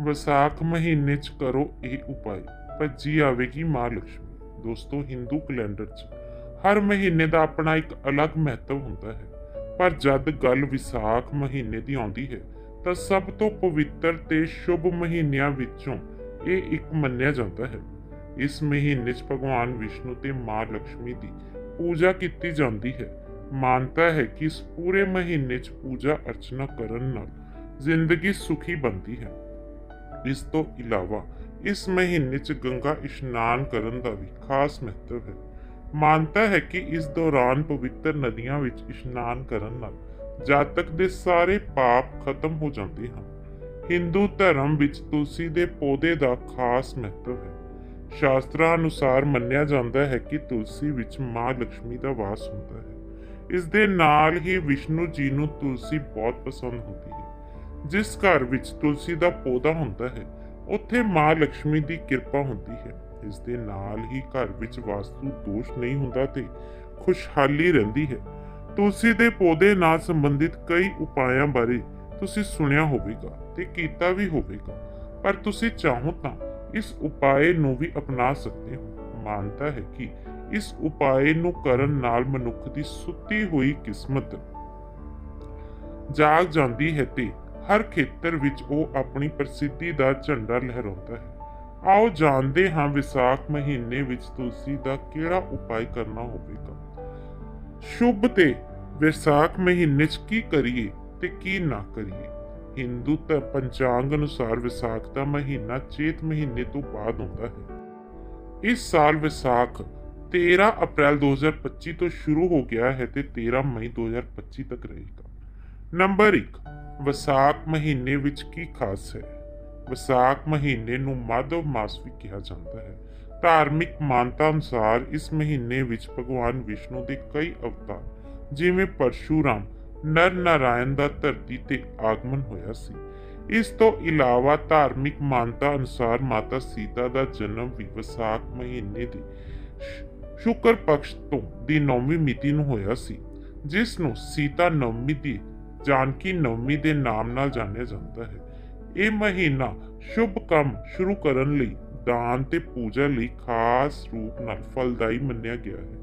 वसाख महीने च करो ये उपाय। भजी आवेगी माँ लक्ष्मी दोस्तों, हिंदू कैलेंडर च। हर महीने का अपना एक अलग महत्व होंगे है। पर जब गल विसाख महीने की आती है तो सब तो पवित्र शुभ महीनों यह एक मनिया जाता है। इस महीने च भगवान विष्णु ते माँ लक्ष्मी की पूजा की जाती है। मानता है कि इस पूरे महीने च पूजा अर्चना करने ज़िंदगी सुखी बनती है। ਇਸ ਤੋਂ ਇਲਾਵਾ ਇਸ ਮਹੀਨੇ 'ਚ ਗੰਗਾ ਇਸ਼ਨਾਨ ਕਰਨ ਦਾ ਵੀ ਖਾਸ ਮਹੱਤਵ ਹੈ। ਮਾਨਤਾ ਹੈ ਕਿ ਇਸ ਦੌਰਾਨ ਪਵਿੱਤਰ ਨਦੀਆਂ ਵਿੱਚ ਇਸ਼ਨਾਨ ਕਰਨ ਨਾਲ ਜਾਤਕ ਦੇ ਸਾਰੇ ਪਾਪ ਖਤਮ ਹੋ ਜਾਂਦੇ ਹਨ। ਹਿੰਦੂ ਧਰਮ ਵਿੱਚ ਤੁਲਸੀ ਦੇ ਪੌਦੇ ਦਾ ਖਾਸ ਮਹੱਤਵ ਹੈ। ਸ਼ਾਸਤਰਾਂ ਅਨੁਸਾਰ ਮੰਨਿਆ ਜਾਂਦਾ ਹੈ ਕਿ ਤੁਲਸੀ ਵਿੱਚ ਮਾਂ ਲక్ష్ਮੀ ਦਾ ਵਾਸ ਹੁੰਦਾ ਹੈ। ਇਸ ਦੇ ਨਾਲ ਹੀ ਵਿਸ਼ਨੂੰ ਜੀ ਨੂੰ ਤੁਲਸੀ ਬਹੁਤ ਪਸੰਦ ਹੁੰਦੀ ਹੈ। ਜਿਸ ਘਰ ਵਿੱਚ ਤੁਲਸੀ ਦਾ ਪੌਦਾ ਹੁੰਦਾ ਹੈ, ਉੱਥੇ ਮਾਂ ਲక్ష్ਮੀ ਦੀ ਕਿਰਪਾ ਹੁੰਦੀ ਹੈ। ਇਸ ਦੇ ਨਾਲ ਹੀ ਘਰ ਵਿੱਚ ਵਾਸਤੂ ਦੋਸ਼ ਨਹੀਂ ਹੁੰਦਾ ਤੇ ਖੁਸ਼ਹਾਲੀ ਰਹਿੰਦੀ ਹੈ। ਤੁਲਸੀ ਦੇ ਪੌਦੇ ਨਾਲ ਸੰਬੰਧਿਤ ਕਈ ਉਪਾਇਆਂ ਬਾਰੇ ਤੁਸੀਂ ਸੁਣਿਆ ਹੋਵੇਗਾ ਤੇ ਕੀਤਾ ਵੀ ਹੋਵੇਗਾ। ਪਰ ਤੁਸੀਂ ਚਾਹੋ ਤਾਂ ਇਸ ਉਪਾਏ ਨੂੰ ਵੀ ਅਪਣਾ ਸਕਦੇ ਹੋ। ਮਾਨਤਾ ਹੈ ਕਿ ਇਸ ਉਪਾਏ ਨੂੰ ਕਰਨ ਨਾਲ ਮਨੁੱਖ ਦੀ ਸੁੱਤੀ ਹੋਈ ਕਿਸਮਤ ਜਾਗ ਜਾਂਦੀ ਹੈ ਤੇ ਹਰ ਖੇਤਰ ਵਿੱਚ ਉਹ ਆਪਣੀ ਪ੍ਰਸਿੱਧੀ ਦਾ ਝੰਡਾ ਲਹਿਰਾਉਂਦਾ ਹੈ। ਆਓ ਜਾਣਦੇ ਹਾਂ ਵਿਸਾਖ ਮਹੀਨੇ ਵਿੱਚ ਤੁਲਸੀ ਦਾ ਕਿਹੜਾ ਉਪਾਅ ਕਰਨਾ ਹੋਵੇਗਾ। ਸ਼ੁਭ ਤੇ ਵਿਸਾਖ ਮਹੀਨੇ 'ਚ ਕੀ ਕਰੀਏ ਤੇ ਕੀ ਨਾ ਕਰੀਏ? ਹਿੰਦੂ ਤ ਪੰਚਾਂਗ ਅਨੁਸਾਰ ਵਿਸਾਖ ਦਾ ਮਹੀਨਾ ਚੇਤ ਮਹੀਨੇ ਤੋਂ ਬਾਅਦ ਆਉਂਦਾ ਹੈ। ਇਸ ਸਾਲ ਵਿਸਾਖ 13 ਅਪ੍ਰੈਲ 2025 ਤੋਂ ਸ਼ੁਰੂ ਹੋ ਗਿਆ ਹੈ ਤੇ 13 ਮਈ 2025 ਤੱਕ ਰਹੇਗਾ। ਨੰਬਰ 1 ਵਿਸਾਖ ਮਹੀਨੇ ਵਿੱਚ ਕੀ ਖਾਸ ਹੈ? ਵਿਸਾਖ ਮਹੀਨੇ ਨੂੰ ਮਾਧਵ ਮਾਸ ਵੀ ਕਿਹਾ ਜਾਂਦਾ ਹੈ। ਧਾਰਮਿਕ ਮਾਨਤਾ ਅਨੁਸਾਰ ਇਸ ਮਹੀਨੇ ਵਿੱਚ ਭਗਵਾਨ ਵਿਸ਼ਨੂੰ ਦੇ ਕਈ ਅਵਤਾਰ, ਜਿਵੇਂ ਪਰਸ਼ੂਰਾਮ, ਨਰ ਨਾਰਾਇਣ ਦਾ ਧਰਤੀ ਤੇ ਆਗਮਨ ਹੋਇਆ ਸੀ। ਇਸ ਤੋਂ ਇਲਾਵਾ ਧਾਰਮਿਕ ਮਾਨਤਾ ਅਨੁਸਾਰ ਮਾਤਾ ਸੀਤਾ ਦਾ ਜਨਮ ਵੀ ਵਿਸਾਖ ਮਹੀਨੇ ਦੇ ਸ਼ੁਕਰ ਪਕਸ਼ ਤੋਂ ਦੀ ਨੌਵੀਂ ਮਿਤੀ ਨੂੰ ਹੋਇਆ ਸੀ, ਜਿਸ ਨੂੰ ਸੀਤਾ ਨੌਮੀ ਦੀ ਜਾਨਕੀ ਨਵਮੀ ਦੇ ਨਾਮ ਨਾਲ ਜਾਣਿਆ ਜਾਂਦਾ ਹੈ। ਇਹ ਮਹੀਨਾ ਸ਼ੁਭ ਕੰਮ ਸ਼ੁਰੂ ਕਰਨ ਲਈ, ਦਾਨ ਤੇ ਪੂਜਾ ਲਈ ਖਾਸ ਰੂਪ ਨਾਲ ਫਲਦਾਈ ਮੰਨਿਆ ਗਿਆ ਹੈ।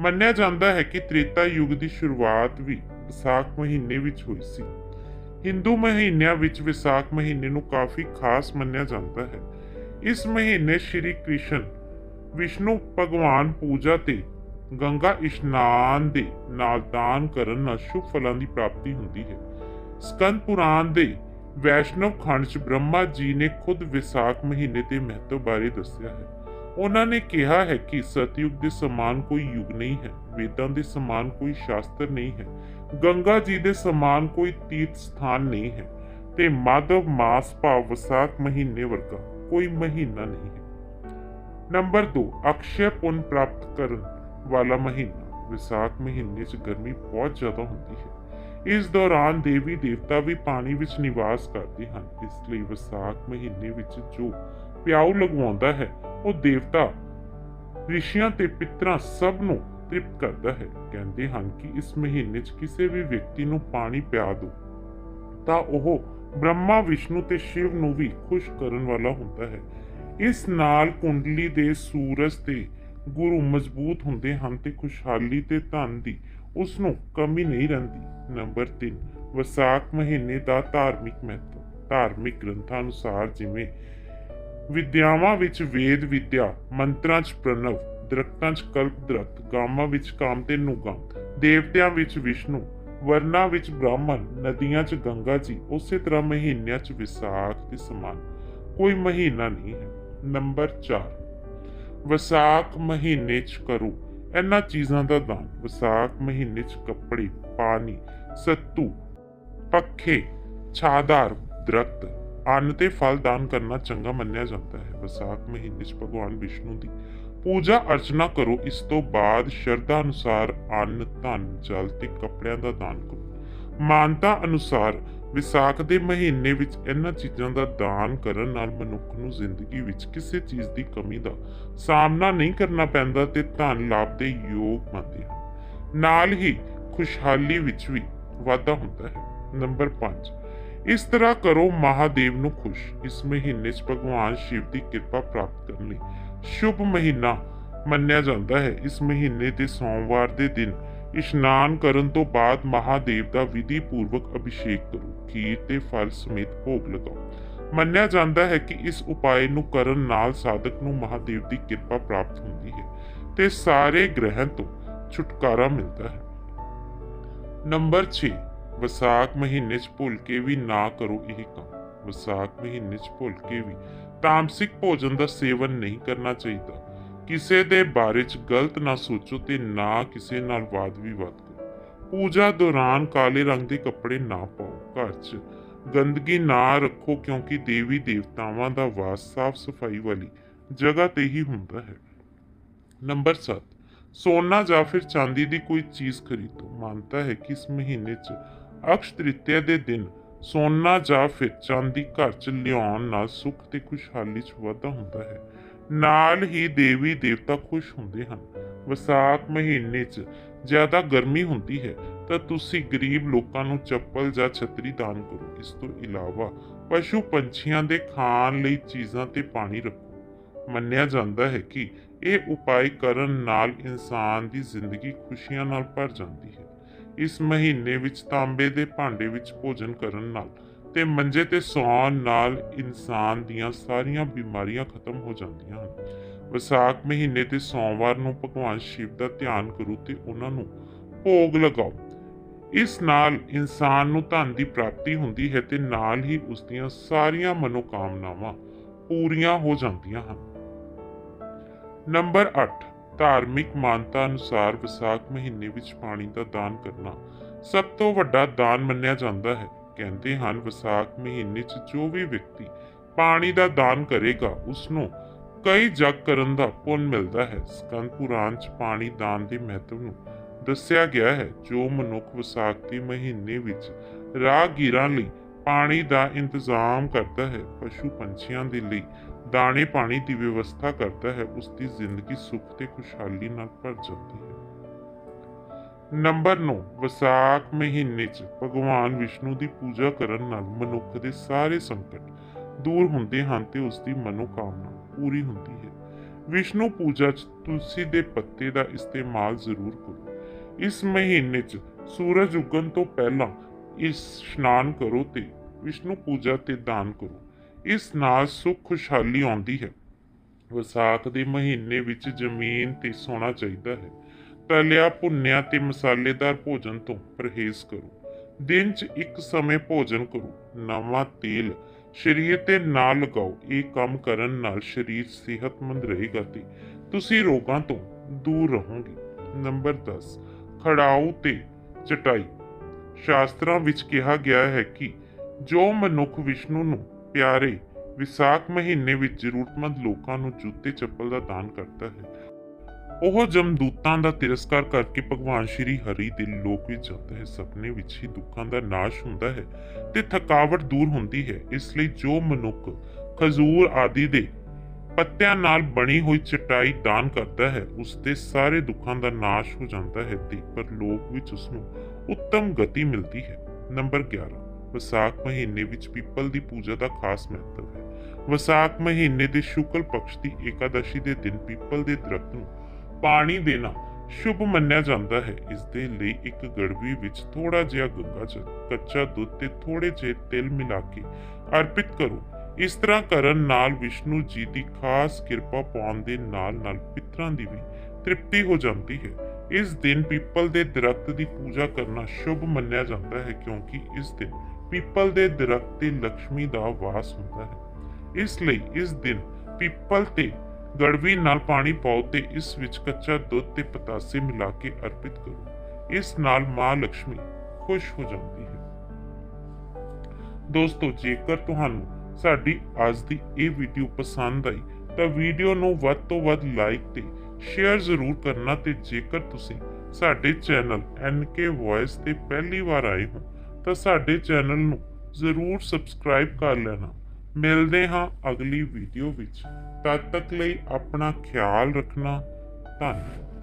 ਮੰਨਿਆ ਜਾਂਦਾ ਹੈ ਕਿ ਤ੍ਰੇਤਾ ਯੁੱਗ ਦੀ ਸ਼ੁਰੂਆਤ ਵੀ ਵਿਸਾਖ ਮਹੀਨੇ ਵਿੱਚ ਹੋਈ ਸੀ। ਹਿੰਦੂ ਮਹੀਨਿਆਂ ਵਿੱਚ ਵਿਸਾਖ ਮਹੀਨੇ ਨੂੰ ਕਾਫੀ ਖਾਸ ਮੰਨਿਆ ਜਾਂਦਾ ਹੈ। ਇਸ ਮਹੀਨੇ ਸ਼੍ਰੀ ਕ੍ਰਿਸ਼ਨ, ਵਿਸ਼ਨੂੰ, ਭਗਵਾਨ ਪੂਜਾ ਤੇ ਗੰਗਾ ਇਸ਼ਨਾਨ ਦੇ ਨਾਲ ਦਾਨ ਕਰਨ ਨਾਲ ਸ਼ੁਭ ਫਲਾਂ ਦੀ ਪ੍ਰਾਪਤੀ ਹੁੰਦੀ ਹੈ। ਸਕੰਦ ਪੁਰਾਣ ਦੇ ਵੈਸ਼ਨਵ ਖੰਡ 'ਚ ਬ੍ਰਹਮਾ ਜੀ ਨੇ ਖੁਦ ਵਿਸਾਖ ਮਹੀਨੇ ਦੇ ਮਹੱਤਵ ਬਾਰੇ ਦੱਸਿਆ ਹੈ। ਉਹਨਾਂ ਨੇ ਕਿਹਾ ਹੈ ਕਿ ਸਤਯੁਗ ਦੇ ਸਮਾਨ ਕੋਈ ਯੁੱਗ ਨਹੀਂ ਹੈ, ਵੇਦਾਂ ਦੇ ਸਮਾਨ ਕੋਈ ਸ਼ਾਸਤਰ ਨਹੀਂ ਹੈ, ਗੰਗਾ ਜੀ ਦੇ ਸਮਾਨ ਕੋਈ ਤੀਰਥ ਸਥਾਨ ਨਹੀਂ ਹੈ ਤੇ ਮਾਧਵ ਮਾਸ ਭਾਵ ਵਿਸਾਖ ਮਹੀਨੇ ਵਰਗਾ ਕੋਈ ਮਹੀਨਾ ਨਹੀਂ ਹੈ। ਨੰਬਰ 2 ਅਕਸ਼ਯ ਪੁੰਨ ਪ੍ਰਾਪਤ ਕਰਨ। ਵਾਲਾ ਮਹੀਨਾ ਵਿਸਾਖ ਮਹੀਨੇ 'ਚ ਗਰਮੀ ਬਹੁਤ ਜ਼ਿਆਦਾ ਹੁੰਦੀ ਹੈ। ਇਸ ਦੌਰਾਨ ਦੇਵੀ ਦੇਵਤਾ ਵੀ ਪਾਣੀ ਵਿੱਚ ਨਿਵਾਸ ਕਰਦੇ ਹਨ। ਇਸ ਲਈ ਵਿਸਾਖ ਮਹੀਨੇ ਵਿੱਚ ਜੋ ਪਿਆਉ ਲਗਵਾਉਂਦਾ ਹੈ, ਉਹ ਦੇਵਤਾ, ਰਿਸ਼ੀਆਂ ਤੇ ਪਿਤਰਾਂ ਸਭ ਨੂੰ ਤ੍ਰਿਪਤ ਕਰਦਾ ਹੈ। ਕਹਿੰਦੇ ਹਨ ਕਿ ਇਸ ਮਹੀਨੇ 'ਚ ਕਿਸੇ ਵੀ ਵਿਅਕਤੀ ਨੂੰ ਪਾਣੀ ਪਿਆ ਦੋ ਤਾਂ ਉਹ ਬ੍ਰਹਮਾ, ਵਿਸ਼ਨੂੰ ਤੇ ਸ਼ਿਵ ਨੂੰ ਵੀ ਖੁਸ਼ ਕਰਨ ਵਾਲਾ ਹੁੰਦਾ ਹੈ। ਇਸ ਨਾਲ ਕੁੰਡਲੀ ਦੇ ਸੂਰਜ ਤੇ ਗੁਰੂ ਮਜ਼ਬੂਤ ਹੁੰਦੇ ਹਨ ਤੇ ਖੁਸ਼ਹਾਲੀ ਤੇ ਧਨ ਦੀ ਉਸ ਨੂੰ ਕਮੀ ਨਹੀਂ ਰਹਿੰਦੀ। ਨੰਬਰ 3 ਵਿਸਾਖ ਮਹੀਨੇ ਦਾ ਧਾਰਮਿਕ ਮਹੱਤਵ। ਧਾਰਮਿਕ ਗ੍ਰੰਥਾਂ ਅਨੁਸਾਰ ਜਿਵੇਂ ਵਿਦਿਆਵਾਂ ਵਿੱਚ ਵੇਦ, ਵਿਦਿਆ, ਮੰਤਰਾਂ 'ਚ ਪ੍ਰਣਵ, ਦਰਖਤਾਂ 'ਚ ਕਲਪ ਦਰਖਤ ਗਾਮਾਂ ਵਿੱਚ ਕਾਮ ਤੇ ਨੂਗਾਮ ਦੇਵਤਿਆਂ ਵਿੱਚ ਵਿਸ਼ਨੂੰ, ਵਰਨਾ ਵਿੱਚ ਬ੍ਰਾਹਮਣ, ਨਦੀਆਂ 'ਚ ਗੰਗਾ ਜੀ, ਉਸੇ ਤਰ੍ਹਾਂ ਮਹੀਨਿਆਂ 'ਚ ਵਿਸਾਖ ਤੇ ਸਮਾਨ। ਕੋਈ ਮਹੀਨਾ ਨਹੀਂ ਹੈ। ਨੰਬਰ 4 ਵਿਸਾਖ ਮਹੀਨੇ 'ਚ ਕਰੋ। ਇਹਨਾਂ ਚੀਜ਼ਾਂ ਦਾ ਦਾਨ। ਵਿਸਾਖ ਮਹੀਨੇ 'ਚ ਕੱਪੜੇ, ਪਾਣੀ, ਸੱਤੂ, ਪੱਖੇ, ਛਾਦਾਰ, ਦਰਖਤ, ਅੰਨ ਤੇ ਫਲ ਦਾਨ ਕਰਨਾ ਚੰਗਾ ਮੰਨਿਆ ਜਾਂਦਾ ਹੈ। ਵਿਸਾਖ ਮਹੀਨੇ 'ਚ ਭਗਵਾਨ ਵਿਸ਼ਨੂੰ ਦੀ ਪੂਜਾ ਅਰਚਨਾ ਕਰੋ। ਇਸ ਤੋਂ ਬਾਅਦ ਸ਼ਰਧਾ ਅਨੁਸਾਰ ਅੰਨ, ਧਨ, ਜਲ ਤੇ ਕੱਪੜਿਆਂ ਦਾ ਦਾਨ ਕਰੋ। ਮਾਨਤਾ ਅਨੁਸਾਰ ਵਿਸਾਖ ਦੇ ਮਹੀਨੇ ਵਿੱਚ ਇਹਨਾਂ ਚੀਜ਼ਾਂ ਦਾ ਦਾਨ ਕਰਨ ਨਾਲ ਮਨੁੱਖ ਨੂੰ ਜ਼ਿੰਦਗੀ ਵਿੱਚ ਕਿਸੇ ਚੀਜ਼ ਦੀ ਕਮੀ ਦਾ ਸਾਹਮਣਾ ਨਹੀਂ ਕਰਨਾ ਪੈਂਦਾ ਤੇ ਧਨ ਲਾਭ ਦੇ ਯੋਗ ਬਣਦੇ ਹਨ। ਨਾਲ ਹੀ ਖੁਸ਼ਹਾਲੀ ਵਿੱਚ ਵੀ ਵਾਧਾ ਹੁੰਦਾ ਹੈ। ਨੰਬਰ 5 ਇਸ ਤਰ੍ਹਾਂ ਕਰੋ ਮਹਾਦੇਵ ਨੂੰ ਖੁਸ਼। ਇਸ ਮਹੀਨੇ 'ਚ ਭਗਵਾਨ ਸ਼ਿਵ ਦੀ ਕਿਰਪਾ ਪ੍ਰਾਪਤ ਕਰਨ ਲਈ ਸ਼ੁਭ ਮਹੀਨਾ ਮੰਨਿਆ ਜਾਂਦਾ ਹੈ। ਇਸ ਮਹੀਨੇ ਦੇ ਸੋਮਵਾਰ ਦੇ ਦਿਨ ਇਸ਼ਨਾਨ ਕਰਨ ਤੋਂ ਬਾਅਦ ਮਹਾਦੇਵ ਦਾ ਵਿਧੀ ਪੂਰਵਕ ਅਭਿਸ਼ੇਕ ਕਰੋ, ਖੀਰ ਤੇ ਫਲ ਸਮੇਤ ਭੋਗ ਲਗਾਓ। ਮੰਨਿਆ ਜਾਂਦਾ ਹੈ ਕਿ ਇਸ ਉਪਾਏ ਨੂੰ ਕਰਨ ਨਾਲ ਸਾਧਕ ਨੂੰ ਮਹਾਦੇਵ ਦੀ ਕਿਰਪਾ ਪ੍ਰਾਪਤ ਹੁੰਦੀ ਹੈ ਤੇ ਸਾਰੇ ਗ੍ਰਹਿਾਂ ਤੋਂ ਛੁਟਕਾਰਾ ਮਿਲਦਾ ਹੈ। ਨੰਬਰ 6 ਵਿਸਾਖ ਮਹੀਨੇ 'ਚ ਭੁੱਲ ਕੇ ਵੀ ਨਾ ਕਰੋ ਇਹ ਕੰਮ। ਵਿਸਾਖ ਮਹੀਨੇ 'ਚ ਭੁੱਲ ਕੇ ਵੀ। ਤਾਮਸਿਕ ਭੋਜਨ ਦਾ ਸੇਵਨ ਨਹੀਂ ਕਰਨਾ ਚਾਹੀਦਾ। ਕਿਸੇ ਦੇ ਬਾਰੇ 'ਚ ਗਲਤ ਨਾ ਸੋਚੋ ਤੇ ਨਾ ਕਿਸੇ ਨਾਲ ਵਾਦ ਵਿਵਾਦ ਕਰੋ। ਪੂਜਾ ਦੌਰਾਨ ਕਾਲੇ ਰੰਗ ਦੇ ਕੱਪੜੇ ਨਾ ਪਾਓ। ਘਰ 'ਚ ਗੰਦਗੀ ਨਾ ਰੱਖੋ ਕਿਉਂਕਿ ਦੇਵੀ ਦੇਵਤਾਵਾਂ ਦਾ ਵਾਸ ਸਾਫ਼ ਸਫ਼ਾਈ ਵਾਲੀ ਜਗ੍ਹਾ ਤੇ ਹੀ ਹੁੰਦਾ ਹੈ। ਨੰਬਰ 7 ਸੋਨਾ ਜਾਂ ਫਿਰ ਚਾਂਦੀ ਦੀ ਕੋਈ ਚੀਜ਼ ਖਰੀਦੋ। ਮਾਨਤਾ ਹੈ ਕਿ ਇਸ ਮਹੀਨੇ 'ਚ ਅਕਸ਼ ਤ੍ਰਿਤਿਆ ਦੇ ਦਿਨ ਸੋਨਾ ਜਾਂ ਫਿਰ ਚਾਂਦੀ ਘਰ 'ਚ ਲਿਆਉਣ ਨਾਲ ਸੁੱਖ ਤੇ ਖੁਸ਼ਹਾਲੀ 'ਚ ਵਾਧਾ ਹੁੰਦਾ ਹੈ। ਨਾਲ ਹੀ ਦੇਵੀ ਦੇਵਤਾ ਖੁਸ਼ ਹੁੰਦੇ ਹਨ। ਵਿਸਾਖ ਮਹੀਨੇ 'ਚ ਜ਼ਿਆਦਾ ਗਰਮੀ ਹੁੰਦੀ ਹੈ, ਤਾਂ ਤੁਸੀਂ ਗਰੀਬ ਲੋਕਾਂ ਨੂੰ ਚੱਪਲ ਜਾਂ ਛਤਰੀ ਦਾਨ ਕਰੋ। ਇਸ ਤੋਂ ਇਲਾਵਾ ਪਸ਼ੂ ਪੰਛੀਆਂ ਦੇ ਖਾਣ ਲਈ ਚੀਜ਼ਾਂ ਤੇ ਪਾਣੀ ਰੱਖੋ। ਮੰਨਿਆ ਜਾਂਦਾ ਹੈ ਕਿ ਇਹ ਉਪਾਅ ਕਰਨ ਨਾਲ ਇਨਸਾਨ ਦੀ ਜ਼ਿੰਦਗੀ ਖੁਸ਼ੀਆਂ ਨਾਲ ਭਰ ਜਾਂਦੀ ਹੈ। ਇਸ ਮਹੀਨੇ ਵਿੱਚ ਤਾਂਬੇ ਦੇ ਭਾਂਡੇ ਵਿੱਚ ਭੋਜਨ ਕਰਨ ਨਾਲ ਤੇ ਮੰਜੇ ਤੇ ਸੌਣ ਨਾਲ ਇਨਸਾਨ ਦੀਆਂ ਸਾਰੀਆਂ ਬਿਮਾਰੀਆਂ ਖਤਮ ਹੋ ਜਾਂਦੀਆਂ ਹਨ। ਵਿਸਾਖ ਮਹੀਨੇ ਦੇ ਸੋਮਵਾਰ ਨੂੰ ਭਗਵਾਨ ਸ਼ਿਵ ਦਾ ਧਿਆਨ ਕਰੋ ਤੇ ਉਹਨਾਂ ਨੂੰ ਭੋਗ ਲਗਾਓ। ਇਸ ਨਾਲ ਇਨਸਾਨ ਨੂੰ ਧਨ ਦੀ ਪ੍ਰਾਪਤੀ ਹੁੰਦੀ ਹੈ ਤੇ ਨਾਲ ਹੀ ਉਸ ਦੀਆਂ ਸਾਰੀਆਂ ਮਨੋਕਾਮਨਾਵਾਂ ਪੂਰੀਆਂ ਹੋ ਜਾਂਦੀਆਂ ਹਨ। ਨੰਬਰ 8 ਧਾਰਮਿਕ ਮਾਨਤਾ ਅਨੁਸਾਰ ਵਿਸਾਖ ਮਹੀਨੇ ਵਿੱਚ ਪਾਣੀ ਦਾ ਦਾਨ ਕਰਨਾ ਸਭ ਤੋਂ ਵੱਡਾ ਦਾਨ ਮੰਨਿਆ ਜਾਂਦਾ ਹੈ। ਕਹਿੰਦੇ ਹਨ, ਵਿਸਾਖ ਮਹੀਨੇ 'ਚ ਜੋ ਵੀ ਵਿਅਕਤੀ ਪਾਣੀ ਦਾ ਦਾਨ ਕਰੇਗਾ ਉਸ ਨੂੰ ਕਈ ਜਗ ਕਰਨ ਦਾ ਪੁੰਨ ਮਿਲਦਾ ਹੈ। ਸਕੰਦ ਪੁਰਾਣ 'ਚ ਪਾਣੀ ਦਾਨ ਦੇ ਮਹੱਤਵ ਨੂੰ ਦੱਸਿਆ ਗਿਆ ਹੈ, ਜੋ ਮਨੁੱਖ ਵਿਸਾਖ ਦੇ ਮਹੀਨੇ ਵਿੱਚ ਰਾਹਗੀਰਾਂ ਲਈ ਪਾਣੀ ਦਾ ਇੰਤਜ਼ਾਮ ਕਰਦਾ ਹੈ, ਪਸ਼ੂ ਪੰਛੀਆਂ ਦੇ ਲਈ ਦਾਣੇ ਪਾਣੀ ਦੀ ਵਿਵਸਥਾ ਕਰਦਾ ਹੈ ਉਸ ਦੀ ਜ਼ਿੰਦਗੀ ਸੁੱਖ ਤੇ ਖੁਸ਼ਹਾਲੀ ਨਾਲ ਭਰ ਜਾਂਦੀ ਹੈ। ਨੰਬਰ 9 ਵਿਸਾਖ ਮਹੀਨੇ 'ਚ ਭਗਵਾਨ ਵਿਸ਼ਨੂੰ ਦੀ ਪੂਜਾ ਕਰਨ ਨਾਲ ਮਨੁੱਖ ਦੇ ਸਾਰੇ ਸੰਕਟ ਦੂਰ ਹੁੰਦੇ ਹਨ ਤੇ ਉਸ ਦੀ ਮਨੋਕਾਮਨਾ ਪੂਰੀ ਹੁੰਦੀ ਹੈ। ਵਿਸ਼ਨੂੰ ਪੂਜਾ 'ਚ ਤੁਲਸੀ ਦੇ ਪੱਤੇ ਦਾ ਇਸਤੇਮਾਲ ਜ਼ਰੂਰ ਕਰੋ। ਇਸ ਮਹੀਨੇ 'ਚ ਸੂਰਜ ਉਗਣ ਤੋਂ ਪਹਿਲਾਂ ਇਸ ਇਸ਼ਨਾਨ ਕਰੋ ਤੇ ਵਿਸ਼ਨੂੰ ਪੂਜਾ ਤੇ ਦਾਨ ਕਰੋ। ਇਸ ਨਾਲ ਸੁੱਖ ਖੁਸ਼ਹਾਲੀ ਆਉਂਦੀ ਹੈ। ਵਿਸਾਖ ਦੇ ਮਹੀਨੇ ਵਿੱਚ ਜ਼ਮੀਨ ਤੇ ਸੋਨਾ ਚਾਹੀਦਾ ਹੈ। ਤਲਿਆ ਭੁੰਨਿਆ ਤੇ ਮਸਾਲੇਦਾਰ ਭੋਜਨ ਤੋਂ ਪਰਹੇਜ਼ ਕਰੋ। ਦਿਨ 'ਚ ਇੱਕ ਸਮੇਂ ਭੋਜਨ ਕਰੋ। ਨਵਾਂ ਤੇਲ ਸਰੀਰ ਤੇ ਨਾ ਲਗਾਓ। ਇਹ ਕੰਮ ਕਰਨ ਨਾਲ ਸਰੀਰ ਸਿਹਤਮੰਦ ਰਹੇਗਾ ਤੇ ਤੁਸੀਂ ਰੋਗਾਂ ਤੋਂ ਦੂਰ ਰਹੋਗੇ। ਨੰਬਰ 10 ਖੜਾਓ ਤੇ ਚਟਾਈ। ਸ਼ਾਸਤਰਾਂ ਵਿੱਚ ਕਿਹਾ ਗਿਆ ਹੈ ਕਿ ਜੋ ਮਨੁੱਖ ਵਿਸ਼ਨੂੰ ਨੂੰ ਪਿਆਰੇ, ਵਿਸਾਖ ਮਹੀਨੇ ਵਿੱਚ ਜ਼ਰੂਰਤਮੰਦ ਲੋਕਾਂ ਨੂੰ ਜੁੱਤੇ ਚੱਪਲ ਦਾ ਦਾਨ ਕਰਦਾ ਹੈ ਉਹ ਜਮਦੂਤਾਂ ਦਾ ਤਿਰਸਕਾਰ ਕਰਕੇ ਭਗਵਾਨ ਸ਼੍ਰੀ ਹਰੀ ਦੇ ਲੋਕ ਵਿੱਚ ਜਾਂਦਾ ਹੈ। ਸੁਪਨੇ ਵਿੱਚ ਹੀ ਦੁੱਖਾਂ ਦਾ ਨਾਸ਼ ਹੁੰਦਾ ਹੈ ਤੇ ਥਕਾਵਟ ਦੂਰ ਹੁੰਦੀ ਹੈ। ਇਸ ਲਈ ਜੋ ਮਨੁੱਖ ਖਜੂਰ ਆਦਿ ਦੇ ਪੱਤਿਆਂ ਨਾਲ ਬਣੀ ਹੋਈ ਚਟਾਈ ਦਾਨ ਕਰਦਾ ਹੈ ਉਸ ਦੇ ਸਾਰੇ ਦੁੱਖਾਂ ਦਾ ਨਾਸ਼ ਹੋ ਜਾਂਦਾ ਹੈ ਤੇ ਪਰ ਲੋਕ ਵਿੱਚ ਉਸ ਨੂੰ ਉੱਤਮ ਗਤੀ ਮਿਲਦੀ ਹੈ। ਨੰਬਰ 11 ਵਿਸਾਖ ਮਹੀਨੇ ਵਿੱਚ ਪੀਪਲ ਦੀ ਪੂਜਾ ਦਾ ਖਾਸ ਮਹੱਤਵ ਹੈ। ਵਿਸਾਖ ਮਹੀਨੇ ਦੇ ਸ਼ੁਕਲ ਪਕਸ਼ ਦੀ ਏਕਾਦਸ਼ੀ ਦੇ ਦਿਨ ਪੀਪਲ ਦੇ ਦਰਖਤ ਨੂੰ ਪਾਣੀ ਦੇਣਾ ਸ਼ੁਭ ਮੰਨਿਆ ਜਾਂਦਾ ਹੈ। ਇਸ ਦੇ ਲਈ ਇੱਕ ਗੜਵੀ ਵਿੱਚ ਥੋੜਾ ਜਿਹਾ ਗੰਗਾ ਜਲ ਕੱਚਾ ਦੁੱਧ ਤੇ ਥੋੜੇ ਜਿਹੇ ਤਿਲ ਮਿਲਾ ਕੇ ਅਰਪਿਤ ਕਰੋ। ਇਸ ਤਰ੍ਹਾਂ ਕਰਨ ਨਾਲ ਵਿਸ਼ਨੂੰ ਜੀ ਦੀ ਖਾਸ ਕਿਰਪਾ ਪਾਉਣ ਦੇ ਨਾਲ ਨਾਲ ਪਿਤਰਾਂ ਦੀ ਵੀ ਤ੍ਰਿਪਤੀ ਹੋ ਜਾਂਦੀ ਹੈ। ਇਸ ਦਿਨ ਪੀਪਲ ਦੇ ਦਰਖਤ ਦੀ ਪੂਜਾ ਕਰਨਾ ਸ਼ੁਭ ਮੰਨਿਆ ਜਾਂਦਾ ਹੈ ਕਿਉਂਕਿ ਇਸ ਦਿਨ ਪੀਪਲ ਦੇ ਦਰਖਤ ਤੇ ਲక్ష్ਮੀ ਦਾ ਵਾਸ ਹੁੰਦਾ ਹੈ। ਇਸ ਲਈ ਇਸ ਦਿਨ ਪੀਪਲ ਤੇ ਗੜਵੀ ਨਾਲ ਪਾਣੀ ਪਾਓ ਤੇ ਇਸ ਵਿੱਚ ਕੱਚਾ ਦੁੱਧ ਤੇ ਪਤਾਸੇ ਮਿਲਾ ਕੇ ਅਰਪਿਤ ਕਰੋ। ਇਸ ਨਾਲ ਮਾਂ ਲక్ష్ਮੀ ਖੁਸ਼ ਹੋ ਜਾਂਦੀ ਹੈ। ਦੋਸਤੋ, ਜੇਕਰ ਤੁਹਾਨੂੰ ਸਾਡੀ ਅੱਜ ਦੀ ਇਹ ਵੀਡੀਓ ਪਸੰਦ ਆਈ, ਤਾਂ ਵੀਡੀਓ ਨੂੰ ਵੱਧ ਤੋਂ ਵੱਧ ਲਾਈਕ ਤੇ ਸ਼ੇਅਰ ਜ਼ਰੂਰ ਕਰਨਾ ਤੇ ਜੇਕਰ ਤੁਸੀਂ ਸਾਡੇ ਚੈਨਲ NK Voice ਤੇ ਪਹਿਲੀ ਵਾਰ ਆਏ ਹੋ, ਤਾਂ ਸਾਡੇ ਚੈਨਲ ਨੂੰ ਜ਼ਰੂਰ ਸਬਸਕ੍ਰਾਈਬ ਕਰ ਲੈਣਾ। ਮਿਲਦੇ ਹਾਂ ਅਗਲੀ ਵੀਡੀਓ ਵਿੱਚ। ਤਦ ਤੱਕ ਲਈ ਆਪਣਾ ਖਿਆਲ ਰੱਖਣਾ। ਧੰਨਵਾਦ।